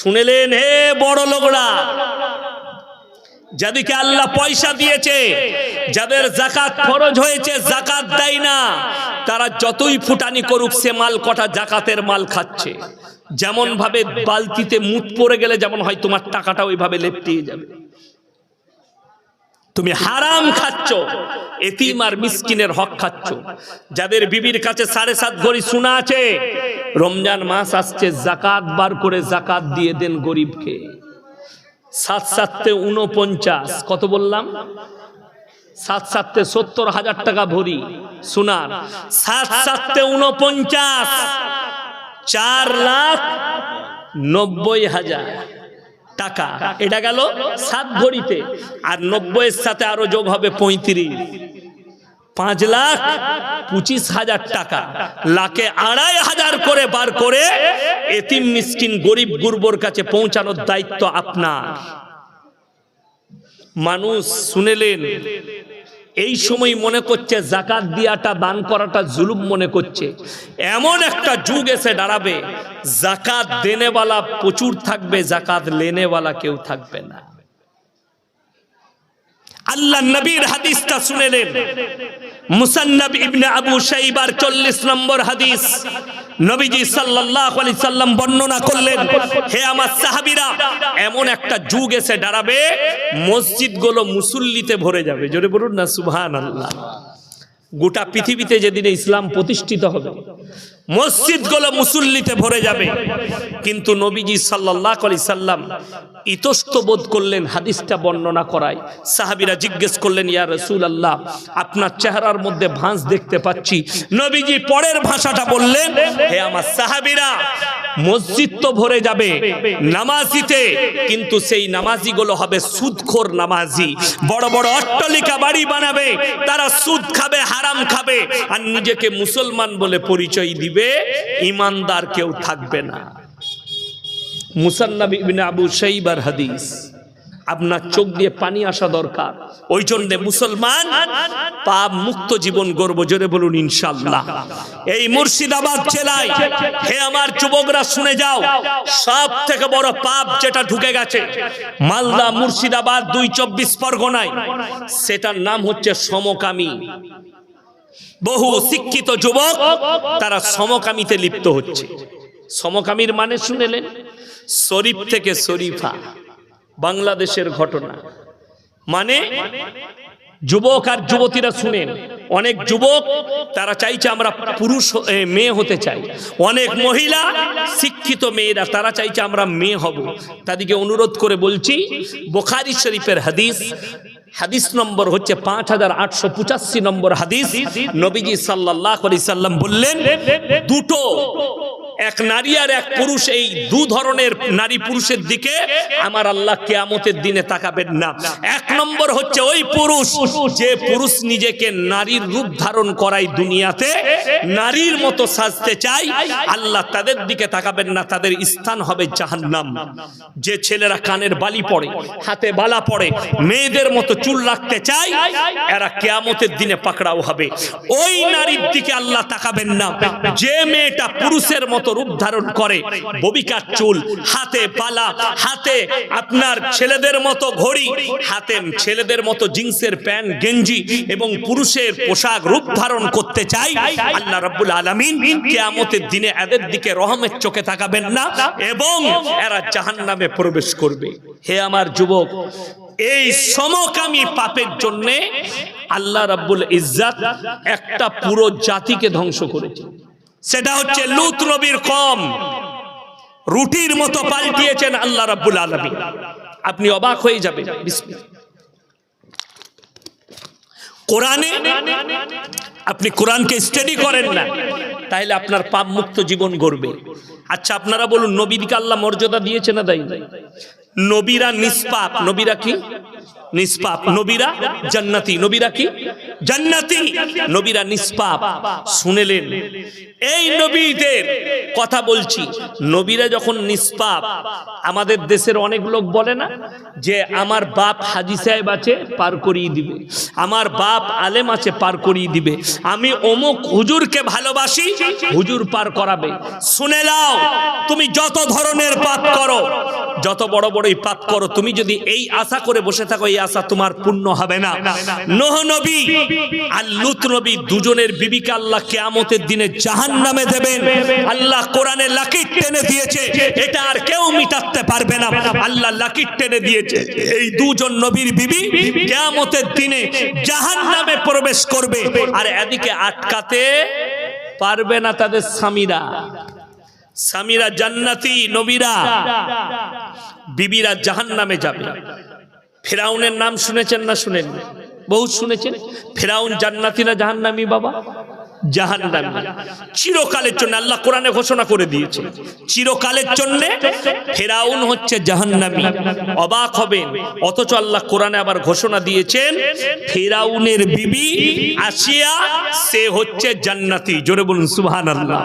শুনেলেন, হে বড় লোকরা যাদেরকে আল্লাহ পয়সা দিয়েছে, যাদের জাকাত খরচ হয়েছে, জাকাত দেয় না, তারা যতই ফুটানি করুক, সে মাল কটা জাকাতের মাল খাচ্ছে। যেমন ভাবে বালতিতে মুখ পড়ে গেলে যেমন হয়, তোমার টাকাটা ওইভাবে লেপটিয়ে যাবে। তুমি হারাম খাচ্ছ, এতিম আর মিসকিনের হক খাচ্ছ। যাদের বিবির কাছে সাড়ে সাত ভরি সোনা আছে, রমজান মাস আসছে, জাকাত বার করে জাকাত দিয়ে দেন গরিবকে। সাত সাততে উনপঞ্চাশ কত বললাম? সাত সাততে সত্তর হাজার টাকা ভরি, সোনার। সাত সাততে উনপঞ্চাশ চার লাখ নব্বই হাজার। টাকা। এটা গেল সাত ভরিতে। আর নব্বইয়ের সাথে আরও যোগ হবে পঁয়ত্রিশ। পাঁচ লাখ পঁচিশ হাজার টাকা। লাখে আড়াই হাজার করে বার করে এতিম মিসকিন গরিব গুরবর কাছে পৌঁছানোর দায়িত্ব আপনার। মানুষ শুনেলেন, এই সময় মনে করছে জাকাত দিয়াটা, দান করাটা জুলুম মনে করছে। এমন একটা যুগ এসে দাঁড়াবে। জাকাত দেনেওয়ালা প্রচুর থাকবে, জাকাত লেনেওয়ালা কেউ থাকবে না। আল্লাহ নবীর হাদিসটা শুনেলেন মুসান্নব ইবনে আবু শাইবার চল্লিশ নম্বর হাদিস। নবীজি সাল্লাল্লাহু আলাইহি সাল্লাম বর্ণনা করলেন, হে আমার সাহাবীরা, এমন একটা যুগ এসে দাঁড়াবে, মসজিদগুলো মুসল্লিতে ভরে যাবে। জোরে বলুন না, সুবহানাল্লাহ। গোটা পৃথিবীতে যেদিনে ইসলাম প্রতিষ্ঠিত হবে মসজিদগুলো মুসল্লিতে ভরে যাবে। কিন্তু নবীজি সাল্লাহ আলি সাল্লাম ইতস্ত বোধ করলেন, হাদিসটা বর্ণনা করায়। সাহাবিরা জিজ্ঞেস করলেন, ইয়া রসুল আল্লাহ আপনার চেহারার মধ্যে ভাঁজ দেখতে পাচ্ছি। নবীজি পরের ভাষাটা বললেন, হে আমার সাহাবিরা, মসজিদ তো ভরে যাবে নামাজিতে, কিন্তু সেই নামাজিগুলো হবে সুদখোর নামাজি। বড় বড় অট্টালিকা বাড়ি বানাবে, তারা সুদ খাবে, হারাম খাবে, আর নিজেকে মুসলমান বলে পরিচয় দিবে। ইমানদার কেউ থাকবে না। আবু শাইবার হাদিস, আপনার চোখ দিয়ে পানি আসা দরকার। ওই মুসলমান পাপ মুক্ত জীবন গর্ব জোরে বলুন ইনশাল্লাহ এই মুর্শিদাবাদ জেলায়, হে আমার যুবকরা, শুনে যাও সব থেকে বড় পাপ যেটা ঢুকে গেছে, মালদা মুর্শিদাবাদ দুই চব্বিশ পরগনায়, সেটার নাম হচ্ছে সমকামী। বহু শিক্ষিত যুবক তারা সমকামিতে লিপ্ত হচ্ছে। সমকামীর মানে শুনেলেন, শরীফ থেকে শরীফা, বাংলাদেশের ঘটনা। মানে যুবক আর যুবতীরা শুনেন, অনেক যুবক তারা চাইছে আমরা পুরুষ মেয়ে হতে চাই। অনেক মহিলা শিক্ষিত মেয়েরা তারা চাইছে আমরা মেয়ে হব। তাদেরকে অনুরোধ করে বলছি, বোখারি শরীফের হাদিস হাদিস নম্বর হচ্ছে পাঁচ হাজার আটশো পঁচাশি নম্বর হাদিস। নবীজি সাল্লাহ সাল্লাম বললেন দুটো এক নারী আর এক পুরুষ এই দু ধরনের নারী পুরুষের দিকে আমার আল্লাহ কেয়ামতের দিনে তাকাবেন না। এক নম্বর হচ্ছে ওই পুরুষ যে পুরুষ নিজেকে নারীর রূপ ধারণ করাই দুনিয়াতে, নারীর মতো সাজতে চাই আল্লাহ তাদের দিকে তাকাবেন না, তাদের স্থান হবে জাহান্নাম। যে ছেলেরা কানের বালি পড়ে, হাতে বালা পড়ে, মেয়েদের মতো চুল রাখতে চাই এরা কেয়ামতের দিনে পাকড়াও হবে। ওই নারীর দিকে আল্লাহ তাকাবেন না। যে মেয়েটা পুরুষের মতো রূপ ধারণ করে। ববিকার চুল, হাতে পালা, হাতে আপনার ছেলেদের মতো ঘড়ি, হাতে ছেলেদের মতো জিন্সের প্যান্ট, গেঞ্জি এবং পুরুষের পোশাক রূপ ধারণ করতে চাই। আল্লাহ রাব্বুল আলামিন কিয়ামতের দিনে এদের দিকে রহমের চোখে তাকাবেন না এবং এরা জাহান্নামে প্রবেশ করবে। হে আমার যুবক, এই সমকামী পাপের জন্য আল্লাহ রাব্বুল ইজ্জাত একটা পুরো জাতিকে ধ্বংস করেছে। সেটা হচ্ছে লুত নবীর কম। রুটির মতো পাল্টিয়েছেন আল্লাহ রাব্বুল আলামিন। আপনি অবাক হয়ে যাবেন। কোরআনে আপনি কোরআনকে স্টাডি করেন না তাহলে আপনার পাপ মুক্ত জীবন গড়বে। আচ্ছা আপনারা বলুন নবীকে আল্লাহ মর্যাদা দিয়েছে না দেয় নবীরা নিষ্পাপ, নবীরা কি? নিষ্পাপ নবীরা জান্নাতি, নবীরা কি? জান্নাতি। নবীরা নিষ্পাপ। শুনেলেন। এই নবীদের কথা বলছি। নবীরা যখন নিষ্পাপ, আমাদের দেশের অনেক লোক বলে না যে, আমার বাপ হাজি সাহেব আছে, পার করিয়ে দিবে। আমার বাপ আলেম আছে, পার করিয়ে দিবে। আমি অমুক হুজুরকে ভালোবাসি, হুজুর পার করাবে। শুনে নাও, তুমি যত ধরনের পাপ করো, যত বড় বড়ই পাপ করো, তুমি যদি এই আশা করে বসে থাকো এই আশা তোমার পূর্ণ হবে না। নোহ নবী আর লুত নবী দুজনের বিবিকে আল্লাহ কেয়ামতের দিনে জাহান নামে দেবেন। আল্লাহ কোরআনে লাকির টেনে দিয়েছে, এটা আর কেউ মিটাতে পারবে না। আল্লাহ লাকির টেনে দিয়েছে, এই দুজন নবীর বিবি কেয়ামতের দিনে জাহান নামে প্রবেশ করবে। আর এদিকে আটকাতে পারবে না তাদের স্বামীরা। স্বামীরা জান্নাতি, নবীরা। বিবিরা জাহান নামে যাবে। ফেরাউনের নাম শুনেছেন না শুনেন বহুত শুনেছেন? ফেরাউন জান্নাতি না জাহান্নামি বাবা? জাহান্নামী। চিরকালের জন্য আল্লাহ ঘোষণা করে চিরকালের ফেরাউন হচ্ছে অবাক অথচ আল্লাহ কোরআনে আবার ঘোষণা দিয়েছেন, ফেরাউনের বিবি আসিয়া সে হচ্ছে জান্নাতি। জোরে বলুন সুবহান আল্লাহ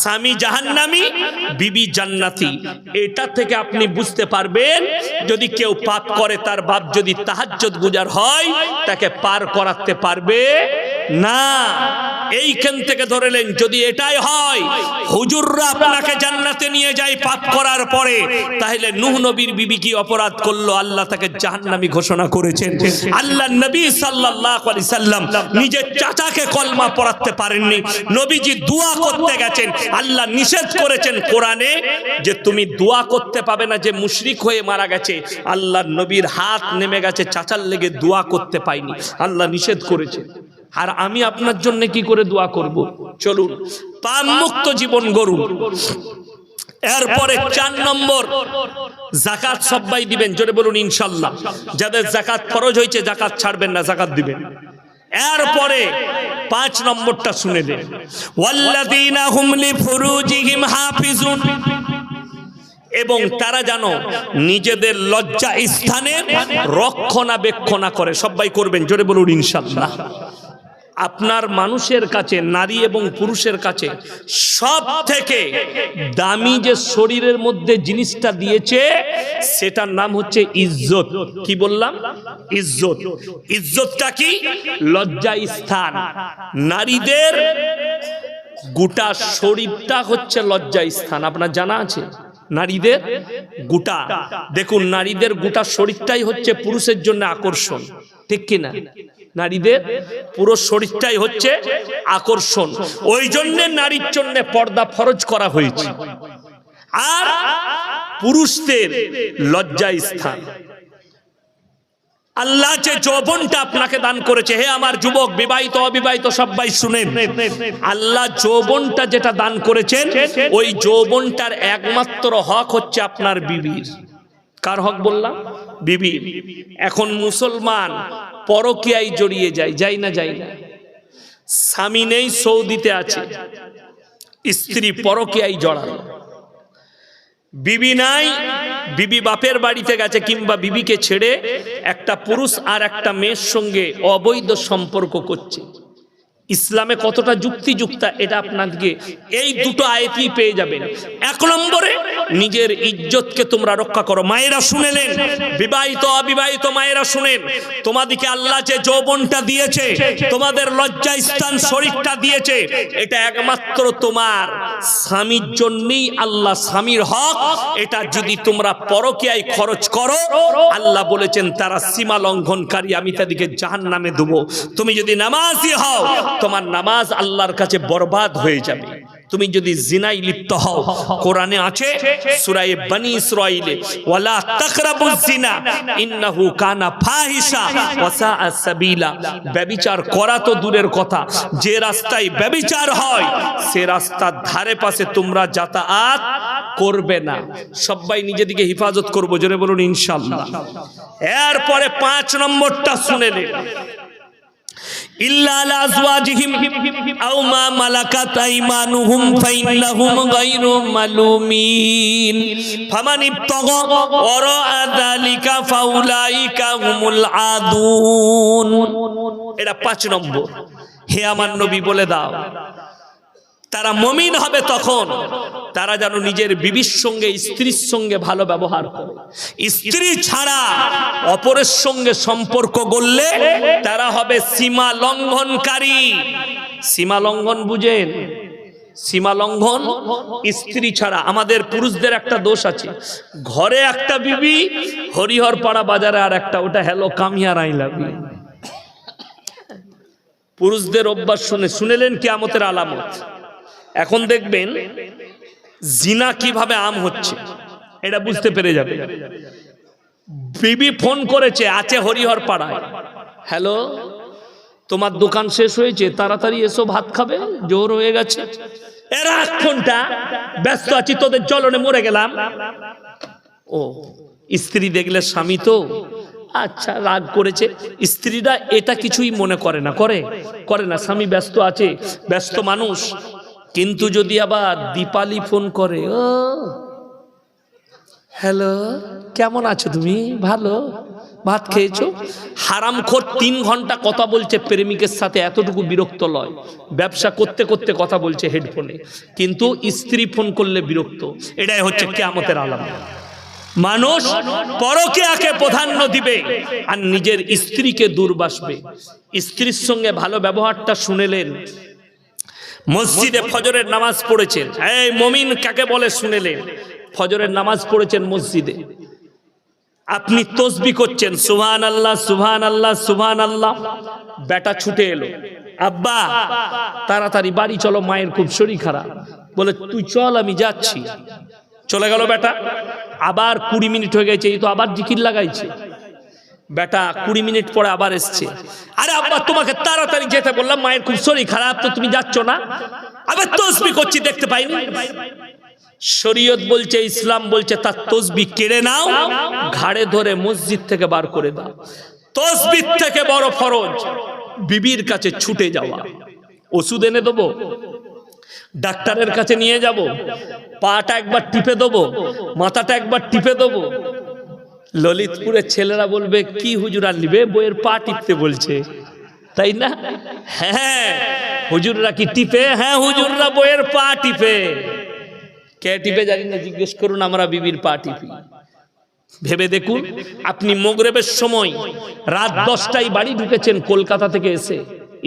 স্বামী জাহান্নামী, বিবি জান্নাতি। এটা থেকে আপনি বুঝতে পারবেন, যদি কেউ পাপ করে, তার বাপ যদি তাহাজ্জুদ গুজার হয়, তাকে পার করাতে পারবে না। এইখান থেকে ধরেলেন যদি এটাই হয়, হুজুররা আপনাকে জান্নাতে নিয়ে যায় পাপ করার পরে, তাহলে নূহ নবীর বিবি কি অপরাধ করল? আল্লাহ তাকে জাহান্নামী ঘোষণা করেছেন। আল্লাহ নবী সাল্লাল্লাহু আলাইহি সাল্লাম নিজের চাচাকে কলমা পড়াতে পারেননি। নবীজি দোয়া করতে গেছেন। আল্লাহ নিষেধ করেছেন কোরআনে যে তুমি দোয়া করতে পাবে না, যে মুশরিক হয়ে মারা গেছে। আল্লাহ নবীর হাত নেমে গেছে, চাচার লেগে দোয়া করতে পাইনি। আল্লাহ নিষেধ করেছে। আর আমি আপনার জন্য কি করে দোয়া করব? চলুন পাপ মুক্ত জীবন গরুন এরপরে চার নম্বর, জাকাত সবাই দিবেন, জোরে বলুন ইনশাল্লাহ। যাদের জাকাত ফরজ হয়েছে, জাকাত ছাড়বেন না, জাকাত দিবেন। এরপরে পাঁচ নম্বরটা শুনে দেন এবং তারা জানো নিজেদের লজ্জা স্থানে রক্ষণাবেক্ষণা করে। সবাই করবেন, জোরে বলুন ইনশাল্লাহ। আপনার মানুষের কাছে, নারী এবং পুরুষের কাছে সব থেকে দামি যে শরীরের মধ্যে জিনিসটা দিয়েছে, সেটার নাম হচ্ছে ইজ্জত। কি বললাম? ইজ্জত। ইজ্জতটা কি? লজ্জা স্থান। নারীদের গোটা শরীরটা হচ্ছে লজ্জা স্থান। আপনার জানা আছে? নারীদের গোটা। দেখুন, নারীদের গোটা শরীরটাই হচ্ছে পুরুষের জন্য আকর্ষণ। ঠিক কিনা? নারীদের পুরো শরীরটাই হচ্ছে আকর্ষণ। ওই জন্য নারীর জন্য পর্দা ফরজ করা হয়েছে। আর পুরুষদের লজ্জা স্থান। আল্লাহ যে যৌবনটা আপনাকে দান করেছে, হে আমার যুবক, বিবাহিত, অবিবাহিত সবাই শুনেন। আল্লাহ যৌবনটা যেটা দান করেছেন, ওই যৌবনটার একমাত্র হক হচ্ছে আপনার বিবির। কার হক বললাম? বিবি। এখন মুসলমান পরকিয়ায় জড়িয়ে যায় যাই না যাই না। স্বামী নেই, সৌদিতে আছে। স্ত্রী পরকিয়ায় জড়ানো। বিবি নাই, বিবি বাপের বাড়িতে গেছে কিংবা বিবিকে ছেড়ে একটা পুরুষ আর একটা মেয়ের সঙ্গে অবৈধ সম্পর্ক করছে। ইসলামে কতটা যুক্তিযুক্তা, এটা আপনাকে এই দুটো আয়তি পেয়ে যাবেন। এক নম্বরে, নিজের ইজ্জতকে তোমরা রক্ষা করো। মায়েরা শুনেলেন, বিবাহিত, অবিবাহিত মায়েরা শুনেন, তোমাদেরকে আল্লাহ যে যৌবনটা দিয়েছে, তোমাদের লজ্জা স্থান শরীরটা দিয়েছে, এটা একমাত্র তোমার স্বামীর জন্যই আল্লাহ স্বামীর হক। এটা যদি তোমরা পরকিয়ায় খরচ করো, আল্লাহ বলেছেন, তারা সীমা লঙ্ঘনকারী আমি তাদেরকে জাহান নামে দেবো। তুমি যদি নামাজি হও তোমার নামাজ আল্লাহর কাছে বরবাদ হয়ে যাবে। তুমি যদি জিনাই লিপ্ত হও, কোরআনে আছে, সূরায়ে বনি ইসরাঈলে ওয়ালা তাকরাবুজ জিনা, ইন্নাহু কানা ফাহিশা ওয়া সাআ সাবিলা। ব্যভিচার করা তো দূরের কথা। যে রাস্তায় ব্যভিচার হয়, সে রাস্তার ধারে পাশে তোমরা যাতায়াত করবে না। সবাই নিজেদিকে হেফাজত করব, জোরে বলুন ইনশাআল্লাহ এরপরে পাঁচ নম্বরটা শুনে নে। এটা পাঁচ নম্বর। হে আমার নবী বলে দাও। তারা মমিন হবে তখন। তারা যেন নিজের বিবির সঙ্গে, স্ত্রীর সঙ্গে ভালো ব্যবহার করে। স্ত্রী ছাড়া অপরের সঙ্গে সম্পর্ক গড়লে তারা হবে সীমা লঙ্ঘনকারী। সীমা লঙ্ঘন বুঝেন? সীমা লঙ্ঘন স্ত্রী ছাড়া। আমাদের পুরুষদের একটা দোষ আছে। ঘরে একটা বিবি হরিহর পাড়া বাজারে আর একটা, ওটা হ্যালো কামিয়ার আই ইউ। পুরুষদের অভ্যাস শুনে শুনেলেন কিয়ামতের আলামত? এখন দেখবেন জিনা কীভাবে আম হচ্ছে, এটা বুঝতে পেরে যাবে। বিবি ফোন করেছে, আছে হরিহর পাড়ায়। হ্যালো, তোমার দোকান শেষ হয়েছে, তাড়াতাড়ি এসো, ভাত খাবে, জোর হয়ে গেছে। এরা ব্যস্ত আছি, তোদের জলনে মরে গেলাম। ও, স্ত্রী দেখলে স্বামী তো? আচ্ছা রাগ করেছে। স্ত্রীরা এটা কিছুই মনে করে না, করে? করে না, স্বামী ব্যস্ত আছে, ব্যস্ত মানুষ। কিন্তু যদি আবার দীপালি ফোন করে, ও, হ্যালো, কেমন আছো তুমি? ভালো? ভাত খেয়েছো? হারামখোর তিন ঘণ্টা কথা বলছে প্রেমিকের সাথে, এতটুকু বিরক্ত লয়। ব্যবসা করতে করতে কথা বলছে হেডফোনে, কিন্তু স্ত্রী ফোন করলে বিরক্ত। এটাই হচ্ছে কেয়ামতের আলাম। মানুষ পরকীয়াকে প্রাধান্য দিবে আর নিজের স্ত্রীকে দূর বাসবে। স্ত্রীর সঙ্গে ভালো ব্যবহারটা শুনেলেন মসজিদে ফজরের নামাজ পড়েছেন। এই মমিন কাকে বলে শুনেলেন ফজরের নামাজ পড়েছেন মসজিদে। আপনি তসবি করছেন সুবহান আল্লাহ সুবহান আল্লাহ সুবহান আল্লাহ বেটা ছুটে এলো। আব্বা, তাড়াতাড়ি বাড়ি চলো, মায়ের খুব শরীর খারাপ। বলে, তুই চল, আমি যাচ্ছি। চলে গেল বেটা। আবার কুড়ি মিনিট হয়ে গেছে, এই তো আবার জিকির লাগাইছে। বেটা কুড়ি মিনিট পরে আবার এসছে। আরে আব্বা, তোমাকে তাড়াতাড়ি যেতে বললাম, মায়ের খুব শরীর খারাপ, তো তুমি যাচ্ছ না? আবার তসবি করছি, দেখতে পাইনি? শরীয়ত বলছে, ইসলাম বলছে, তার তসবি কেড়ে নাও, ঘাড়ে ধরে মসজিদ থেকে বার করে দাও। তসবির থেকে বড় ফরজ, বিবির কাছে ছুটে যাওয়া। ওষুধ এনে দেবো, ডাক্তারের কাছে নিয়ে যাব, পাটা একবার টিপে দেবো, মাথাটা একবার টিপে দেবো ললিতপুরের ছেলেরা বলবে, কি হুজুরা নিবে? বইয়ের পা টিপতে বলছে। তাই না? হ্যাঁ হুজুররা কি টিপে? হ্যাঁ হুজুররা বইয়ের পা টিপে। কে টিপে জানি না, জিজ্ঞেস করুন, আমরা বিবির পা টিপি। ভেবে দেখুন, আপনি মোগরেবের সময় রাত দশটায় বাড়ি ঢুকেছেন কলকাতা থেকে এসে।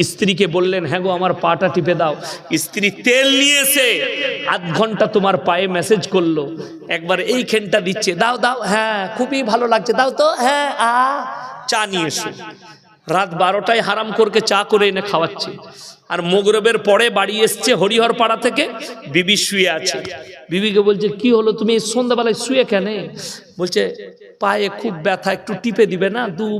স্ত্রীকে বললেন হ্যাঁ গো, আমার পাটা টিপে দাও। স্ত্রী তেল নিয়ে এসে আধ ঘণ্টা তোমার পায়ে মেসেজ করল। একবার এই খেনটা দিচ্ছে, দাও দাও হ্যাঁ খুবই ভালো লাগছে, দাও তো হ্যাঁ আ, চা নিয়ে এসো। রাত বারোটায় হারাম করকে চা করে এনে খাওয়াচ্ছে। আর মোগরবের পরে বাড়ি এসছে হরিহর পাড়া থেকে, বিবি শুয়ে আছে। বিবিকে বলছে, কি হলো, তুমি এই সন্ধ্যাবেলায় শুয়ে কেন? বলছে, পায়ে খুব ব্যথা, একটু টিপে দিবে না, দু